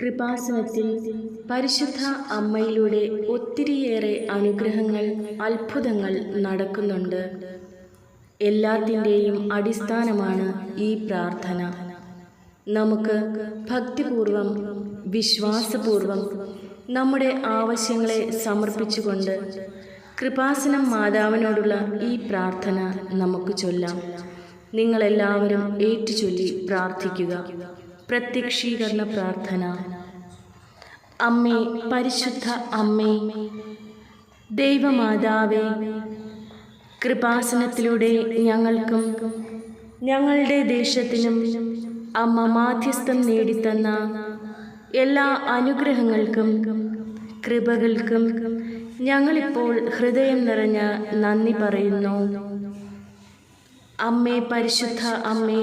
കൃപാസനത്തിൽ പരിശുദ്ധ അമ്മയിലൂടെ ഒത്തിരിയേറെ അനുഗ്രഹങ്ങൾ അത്ഭുതങ്ങൾ നടക്കുന്നുണ്ട്. എല്ലാത്തിന്റെയും അടിസ്ഥാനമാണ് ഈ പ്രാർത്ഥന. നമുക്ക് ഭക്തിപൂർവം വിശ്വാസപൂർവം നമ്മുടെ ആവശ്യങ്ങളെ സമർപ്പിച്ചുകൊണ്ട് കൃപാസനം മാതാവിനോടുള്ള ഈ പ്രാർത്ഥന നമുക്ക് ചൊല്ലാം. നിങ്ങളെല്ലാവരും ഏറ്റുചൊല്ലി പ്രാർത്ഥിക്കുക. പ്രത്യക്ഷീകരണ പ്രാർത്ഥന. അമ്മേ പരിശുദ്ധ അമ്മേ ദൈവമാതാവേ കൃപാസനത്തിലൂടെ ഞങ്ങൾക്കും ഞങ്ങളുടെ ദേശത്തിനും അമ്മ മാധ്യസ്ഥം നേടിത്തന്ന എല്ലാ അനുഗ്രഹങ്ങൾക്കും കൃപകൾക്കും ഞങ്ങളിപ്പോൾ ഹൃദയം നിറഞ്ഞ നന്ദി പറയുന്നു. അമ്മേ പരിശുദ്ധ അമ്മേ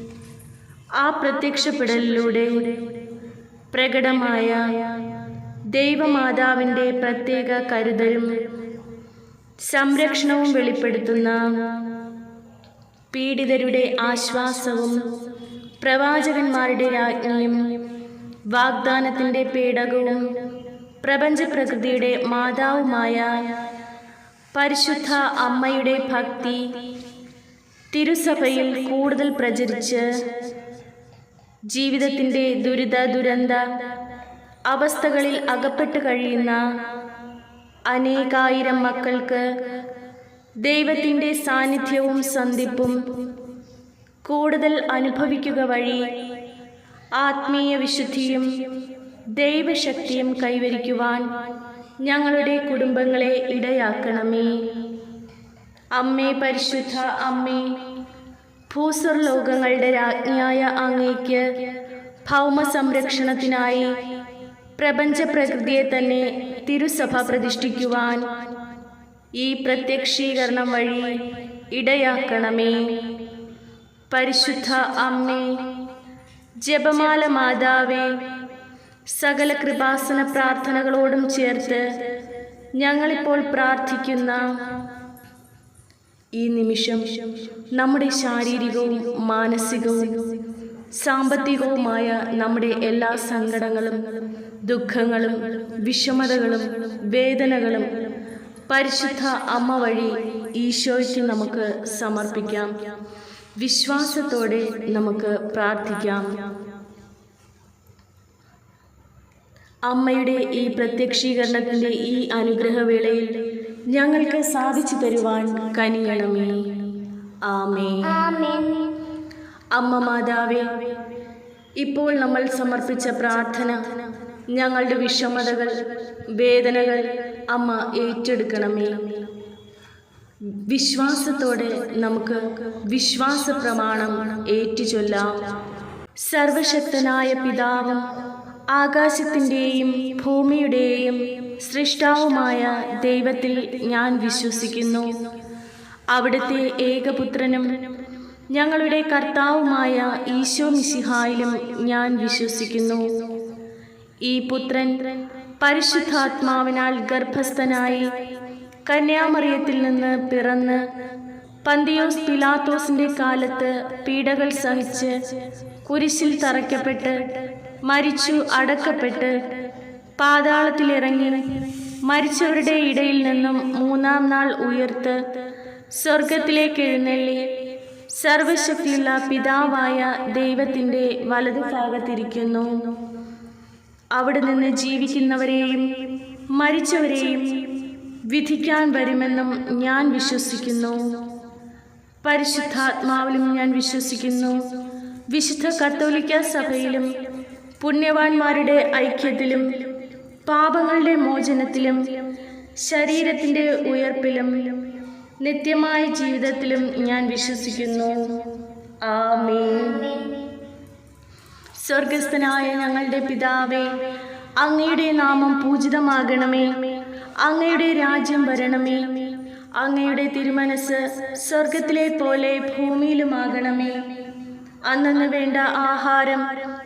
ആ പ്രത്യക്ഷപ്പെടലിലൂടെ പ്രകടമായ ദൈവമാതാവിന്റെ പ്രത്യേക കരുതലും സംരക്ഷണവും വെളിപ്പെടുത്തുന്ന പീഡിതരുടെ ആശ്വാസവും പ്രവാചകന്മാരുടെ രാജ്ഞിയും വാഗ്ദാനത്തിന്റെ പേടകവും പ്രപഞ്ചപ്രകൃതിയുടെ മാതാവുമായ പരിശുദ്ധ അമ്മയുടെ ഭക്തി തിരുസഭയിൽ കൂടുതൽ പ്രചരിച്ച് ജീവിതത്തിന്റെ ദുരിത ദുരന്ത അവസ്ഥകളിൽ അകപ്പെട്ട് കഴിയുന്ന അനേകായിരം മക്കൾക്ക് ദൈവത്തിന്റെ സാന്നിധ്യവും സന്ധിപ്പും കൂടുതൽ അനുഭവിക്കുക വഴി ആത്മീയ വിശുദ്ധിയും ദൈവശക്തിയും കൈവരിക്കുവാൻ ഞങ്ങളുടെ കുടുംബങ്ങളെ ഇടയാക്കണമേ. അമ്മേ പരിശുദ്ധ അമ്മേ ഭൂസ്വർ ലോകങ്ങളുടെ രാജ്ഞിയായ അങ്ങേക്ക് ഭൗമ സംരക്ഷണത്തിനായി പ്രപഞ്ച പ്രകൃതിയെ തന്നെ തിരുസഭ പ്രതിഷ്ഠിക്കുവാൻ ഈ പ്രത്യക്ഷീകരണം വഴി ഇടയാക്കണമേ. പരിശുദ്ധ അമ്മേ ജപമാല മാതാവേ സകല കൃപാസന പ്രാർത്ഥനകളോടും ചേർത്ത് ഞങ്ങളിപ്പോൾ പ്രാർത്ഥിക്കുന്ന ഈ നിമിഷം നമ്മുടെ ശാരീരികവും മാനസികവും സാമ്പത്തികവുമായ നമ്മുടെ എല്ലാ സങ്കടങ്ങളും ദുഃഖങ്ങളും വിഷമതകളും വേദനകളും പരിശുദ്ധ അമ്മ വഴി ഈശോയ്ക്ക് നമുക്ക് സമർപ്പിക്കാം. വിശ്വാസത്തോടെ നമുക്ക് പ്രാർത്ഥിക്കാം. അമ്മയുടെ ഈ പ്രത്യക്ഷീകരണത്തിന്റെ ഈ അനുഗ്രഹവേളയിൽ ഞങ്ങൾക്ക് സാധിച്ചു തരുവാൻ കനിയണമേ. ആമേ അമ്മ മാതാവേ ഇപ്പോൾ നമ്മൾ സമർപ്പിച്ച പ്രാർത്ഥന ഞങ്ങളുടെ വിഷമതകൾ വേദനകൾ അമ്മ ഏറ്റെടുക്കണമേ. വിശ്വാസത്തോടെ നമുക്ക് വിശ്വാസ പ്രമാണം ഏറ്റുചൊല്ലാം. സർവശക്തനായ പിതാവും ആകാശത്തിന്റെയും ഭൂമിയുടെയും സൃഷ്ടാവുമായ ദൈവത്തിൽ ഞാൻ വിശ്വസിക്കുന്നു. അവിടുത്തെ ഏകപുത്രനും ഞങ്ങളുടെ കർത്താവുമായ ഈശോ മിശിഹായിലും ഞാൻ വിശ്വസിക്കുന്നു. ഈ പുത്രൻ പരിശുദ്ധാത്മാവിനാൽ ഗർഭസ്ഥനായി കന്യാമറിയത്തിൽ നിന്ന് പിറന്ന് പന്തിയോസ് പിലാത്തോസിന്റെ കാലത്ത് പീഡകൾ സഹിച്ച് കുരിശിൽ തറയ്ക്കപ്പെട്ട് മരിച്ചു അടക്കപ്പെട്ട് പാതാളത്തിലിറങ്ങി. മരിച്ചവരുടെ ഇടയിൽ നിന്നും മൂന്നാം നാൾ ഉയർത്ത് സ്വർഗത്തിലേക്ക് എഴുന്നള്ളി. സർവശക്തിയുള്ള പിതാവായ ദൈവത്തിന്റെ വലതു ഭാഗത്തിരിക്കുന്നു. അവിടെ നിന്ന് ജീവിക്കുന്നവരെയും മരിച്ചവരെയും വിധിക്കാൻ വരുമെന്നും ഞാൻ വിശ്വസിക്കുന്നു. പരിശുദ്ധാത്മാവിലും ഞാൻ വിശ്വസിക്കുന്നു. വിശുദ്ധ കത്തോലിക്ക സഭയിലും പുണ്യവാന്മാരുടെ ഐക്യത്തിലും പാപങ്ങളുടെ മോചനത്തിലും ശരീരത്തിന്റെ ഉയർപ്പിലും നിത്യമായ ജീവിതത്തിലും ഞാൻ വിശ്വസിക്കുന്നു. ആമേ സ്വർഗസ്ഥനായ ഞങ്ങളുടെ പിതാവേ അങ്ങയുടെ നാമം പൂജിതമാകണമേ. അങ്ങയുടെ രാജ്യം വരണമേ. അങ്ങയുടെ തിരുമനസ് സ്വർഗത്തിലെ പോലെ ഭൂമിയിലുമാകണമേ. അന്നു വേണ്ട ആഹാരം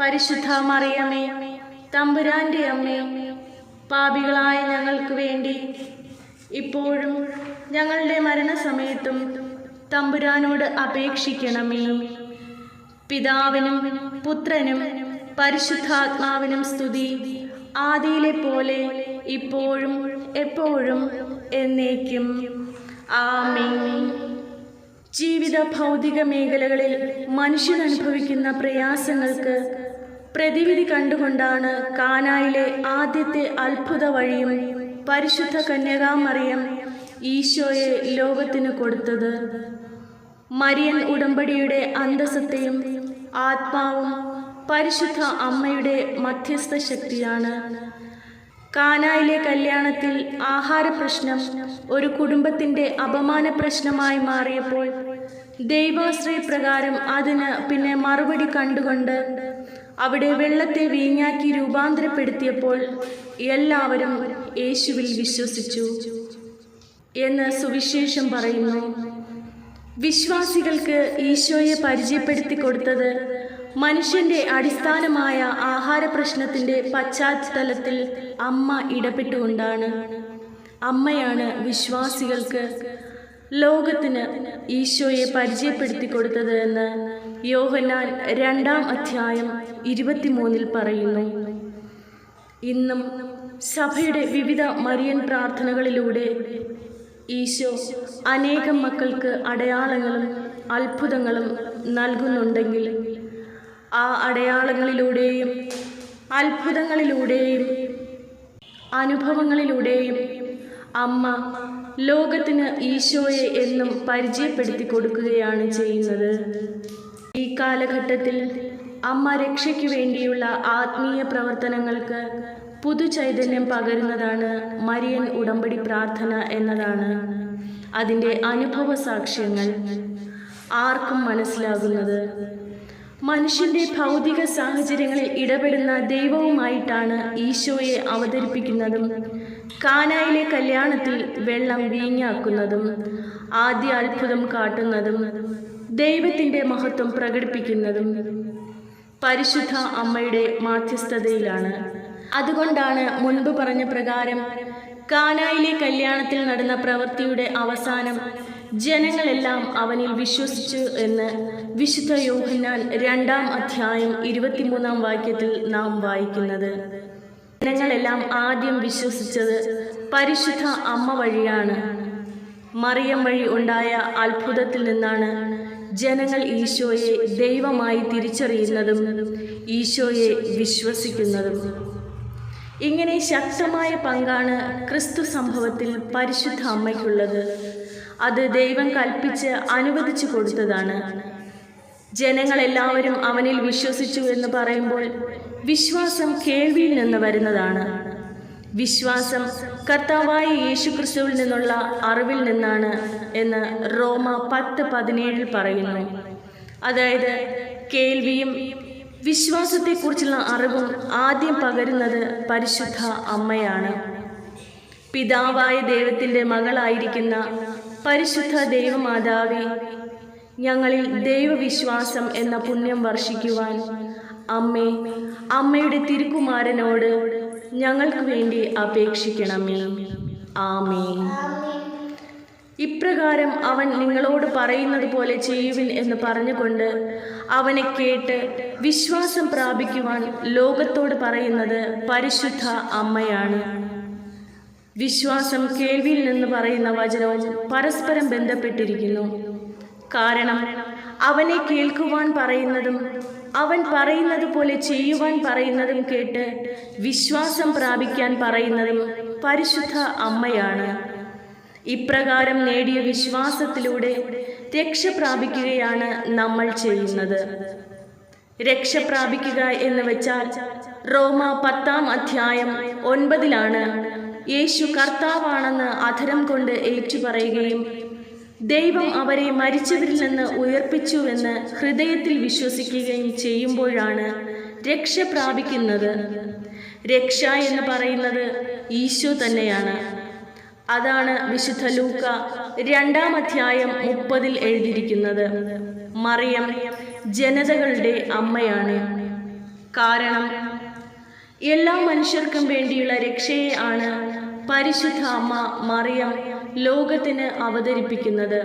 പരിശുദ്ധ മറിയമേ തമ്പുരാന്റെ അമ്മേ പാപികളായ ഞങ്ങൾക്ക് വേണ്ടി. ഇപ്പോഴും ഞങ്ങളുടെ മരണസമയത്തും തമ്പുരാനോട് അപേക്ഷിക്കണമേ. പിതാവിനും പുത്രനും പരിശുദ്ധാത്മാവിനും സ്തുതി. ആദിയിലെ പോലെ ഇപ്പോഴും എപ്പോഴും എന്നേക്കും. ആമേ ജീവിത ഭൗതിക മേഖലകളിൽ മനുഷ്യൻ അനുഭവിക്കുന്ന പ്രയാസങ്ങൾക്ക് പ്രതിവിധി കണ്ടുകൊണ്ടാണ് കാനായിലെ ആദ്യത്തെ അത്ഭുത വഴിയും പരിശുദ്ധ കന്യകാമറിയം ഈശോയെ ലോകത്തിന് കൊടുത്തത്. മരിയൻ ഉടമ്പടിയുടെ അന്തസത്തെയും ആത്മാവും പരിശുദ്ധ അമ്മയുടെ മധ്യസ്ഥ ശക്തിയാണ്. കാനായിലെ കല്യാണത്തിൽ ആഹാര പ്രശ്നം ഒരു കുടുംബത്തിന്റെ അപമാന പ്രശ്നമായി മാറിയപ്പോൾ ദൈവാശ്രയ പ്രകാരം അതിന് പിന്നെ മറുപടി കണ്ടുകൊണ്ട് അവിടെ വെള്ളത്തെ വീഞ്ഞാക്കി രൂപാന്തരപ്പെടുത്തിയപ്പോൾ എല്ലാവരും യേശുവിൽ വിശ്വസിച്ചു. എന്ന് സുവിശേഷം പറയുന്നു. വിശ്വാസികൾക്ക് ഈശോയെ പരിചയപ്പെടുത്തി കൊടുത്തത് മനുഷ്യന്റെ അടിസ്ഥാനമായ ആഹാര പ്രശ്നത്തിന്റെ പശ്ചാത്തലത്തിൽ അമ്മ ഇടപെട്ടുകൊണ്ടാണ്. അമ്മയാണ് വിശ്വാസികൾക്ക് ലോകത്തിന് ഈശോയെ പരിചയപ്പെടുത്തി കൊടുത്തത് എന്ന് യോഹന്നാൻ രണ്ടാം അധ്യായം ഇരുപത്തിമൂന്നിൽ പറയുന്നു. ഇന്നും സഭയുടെ വിവിധ മരിയൻ പ്രാർത്ഥനകളിലൂടെ ഈശോ അനേകം മക്കൾക്ക് അടയാളങ്ങളും അത്ഭുതങ്ങളും നൽകുന്നുണ്ടെങ്കിൽ ആ അടയാളങ്ങളിലൂടെയും അത്ഭുതങ്ങളിലൂടെയും അനുഭവങ്ങളിലൂടെയും അമ്മ ലോകത്തിന് ഈശോയെ എന്നും പരിചയപ്പെടുത്തി കൊടുക്കുകയാണ് ചെയ്യുന്നത്. ഈ കാലഘട്ടത്തിൽ അമ്മ രക്ഷയ്ക്ക് വേണ്ടിയുള്ള ആത്മീയ പ്രവർത്തനങ്ങൾക്ക് പുതുചൈതന്യം പകരുന്നതാണ് മരിയൻ ഉടമ്പടി പ്രാർത്ഥന എന്നതാണ് അതിന്റെ അനുഭവ സാക്ഷ്യങ്ങൾ. ആർക്കും മനസ്സിലാകുന്നത്? മനുഷ്യന്റെ ഭൗതിക സാഹചര്യങ്ങളിൽ ഇടപെടുന്ന ദൈവവുമായിട്ടാണ് ഈശോയെ അവതരിപ്പിക്കുന്നതും കാനായിലെ കല്യാണത്തിൽ വെള്ളം വീഞ്ഞാക്കുന്നതും ആദ്യ അത്ഭുതം കാട്ടുന്നതും ദൈവത്തിന്റെ മഹത്വം പ്രകടിപ്പിക്കുന്നതും പരിശുദ്ധ അമ്മയുടെ മാധ്യസ്ഥതയിലാണ്. അതുകൊണ്ടാണ് മുൻപ് പറഞ്ഞ പ്രകാരം കാനായിലെ കല്യാണത്തിൽ നടന്ന പ്രവൃത്തിയുടെ അവസാനം ജനങ്ങളെല്ലാം അവനിൽ വിശ്വസിച്ചു എന്ന് വിശുദ്ധ യോഹന്നാൻ രണ്ടാം അധ്യായം ഇരുപത്തിമൂന്നാം വാക്യത്തിൽ നാം വായിക്കുന്നത്. ജനങ്ങളെല്ലാം ആദ്യം വിശ്വസിച്ചത് പരിശുദ്ധ അമ്മ വഴിയാണ്. മറിയം വഴി ഉണ്ടായ അത്ഭുതത്തിൽ നിന്നാണ് ജനങ്ങൾ ഈശോയെ ദൈവമായി തിരിച്ചറിയുന്നതും ഈശോയെ വിശ്വസിക്കുന്നതും. ഇങ്ങനെ ശക്തമായ പങ്കാണ് ക്രിസ്തു സംഭവത്തിൽ പരിശുദ്ധ അമ്മയ്ക്കുള്ളത്. അത് ദൈവം കൽപ്പിച്ച് അനുവദിച്ചു കൊടുത്തതാണ്. ജനങ്ങളെല്ലാവരും അവനിൽ വിശ്വസിച്ചു എന്ന് പറയുമ്പോൾ വിശ്വാസം കേൾവിയിൽ നിന്ന് വരുന്നതാണ്. വിശ്വാസം കർത്താവായ യേശുക്രിസ്തുവിൽ നിന്നുള്ള അറിവിൽ നിന്നാണ് എന്ന് റോമ പത്ത് പതിനേഴിൽ പറയുന്നു. അതായത് കേൾവിയും വിശ്വാസത്തെക്കുറിച്ചുള്ള അറിവും ആദ്യം പകരുന്നത് പരിശുദ്ധ അമ്മയാണ്. പിതാവായ ദൈവത്തിന്റെ മകളായിരിക്കുന്ന പരിശുദ്ധ ദൈവമാതാവി ഞങ്ങളിൽ ദൈവവിശ്വാസം എന്ന പുണ്യം വർഷിക്കുവാൻ. അമ്മേ അമ്മയുടെ തിരുക്കുമാരനോട് ഞങ്ങൾക്ക് വേണ്ടി അപേക്ഷിക്കണമേ. ആമേ ഇപ്രകാരം അവൻ നിങ്ങളോട് പറയുന്നത് പോലെ ചെയ്യുവിൻ എന്ന് പറഞ്ഞുകൊണ്ട് അവനെ കേട്ട് വിശ്വാസം പ്രാപിക്കുവാൻ ലോകത്തോട് പറയുന്നത് പരിശുദ്ധ അമ്മയാണ്. വിശ്വാസം കേൾവിയിൽ നിന്ന് പറയുന്ന വചനവും പരസ്പരം ബന്ധപ്പെട്ടിരിക്കുന്നു. കാരണം അവനെ കേൾക്കുവാൻ പറയുന്നതും അവൻ പറയുന്നത് പോലെ ചെയ്യുവാൻ പറയുന്നതും കേട്ട് വിശ്വാസം പ്രാപിക്കാൻ പറയുന്നതും പരിശുദ്ധ അമ്മയാണ്. ഇപ്രകാരം നേടിയ വിശ്വാസത്തിലൂടെ രക്ഷ പ്രാപിക്കുകയാണ് നമ്മൾ ചെയ്യുന്നത്. രക്ഷ പ്രാപിക്കുക എന്ന് വെച്ചാൽ റോമ പത്താം അധ്യായം ഒൻപതിലാണ് യേശു കർത്താവാണെന്ന് അധരം കൊണ്ട് ഏറ്റുപറയുകയും ദൈവം അവരെ മരിച്ചവരിൽ നിന്ന് ഉയർപ്പിച്ചുവെന്ന് ഹൃദയത്തിൽ വിശ്വസിക്കുകയും ചെയ്യുമ്പോഴാണ് രക്ഷ പ്രാപിക്കുന്നത്. രക്ഷ എന്ന് പറയുന്നത് ഈശോ തന്നെയാണ്. അതാണ് വിശുദ്ധ ലൂക്ക രണ്ടാം അധ്യായം മുപ്പതിൽ എഴുതിയിരിക്കുന്നത്. മറിയം ജനതകളുടെ അമ്മയാണ്. കാരണം എല്ലാ മനുഷ്യർക്കും വേണ്ടിയുള്ള രക്ഷയെ ആണ് പരിശുദ്ധ അമ്മ മറിയം ലോകത്തിന് അവതരിപ്പിക്കുന്നത്.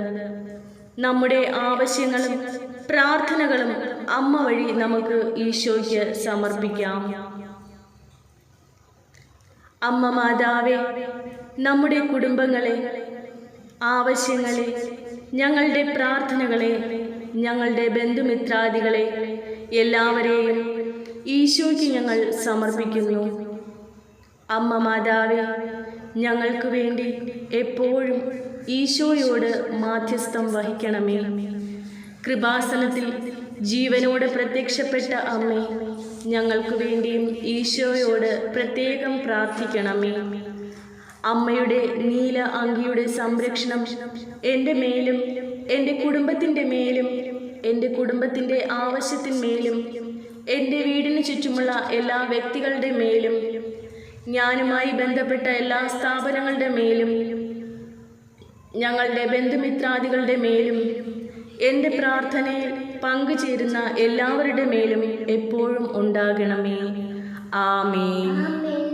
നമ്മുടെ ആവശ്യങ്ങളും പ്രാർത്ഥനകളും അമ്മ വഴി നമുക്ക് ഈശോയ്ക്ക് സമർപ്പിക്കാം. അമ്മ മാതാവേ നമ്മുടെ കുടുംബങ്ങളെ ആവശ്യങ്ങളെ ഞങ്ങളുടെ പ്രാർത്ഥനകളെ ഞങ്ങളുടെ ബന്ധുമിത്രാദികളെ എല്ലാവരെയും ഈശോയ്ക്ക് ഞങ്ങൾ സമർപ്പിക്കുന്നു. അമ്മ മാതാവേ ഞങ്ങൾക്ക് വേണ്ടി എപ്പോഴും ഈശോയോട് മാധ്യസ്ഥം വഹിക്കണമേ. കൃപാസനത്തിൽ ജീവനോട് പ്രത്യക്ഷപ്പെട്ട അമ്മേ ഞങ്ങൾക്ക് വേണ്ടിയും ഈശോയോട് പ്രത്യേകം പ്രാർത്ഥിക്കണമേ. അമ്മയുടെ നീല അങ്കിയുടെ സംരക്ഷണം എന്റെ മേലും എന്റെ കുടുംബത്തിന്റെ മേലും എന്റെ കുടുംബത്തിന്റെ ആവശ്യത്തിന്മേലും എന്റെ വീടിന് ചുറ്റുമുള്ള എല്ലാ വ്യക്തികളുടെ മേലും ഞാനുമായി ബന്ധപ്പെട്ട എല്ലാ സ്ഥാപനങ്ങളുടെ മേലും ഞങ്ങളുടെ ബന്ധുമിത്രാദികളുടെ മേലും എന്റെ പ്രാർത്ഥനയിൽ പങ്കുചേരുന്ന എല്ലാവരുടെ മേലും എപ്പോഴും ഉണ്ടാകണമേ. ആമേൻ.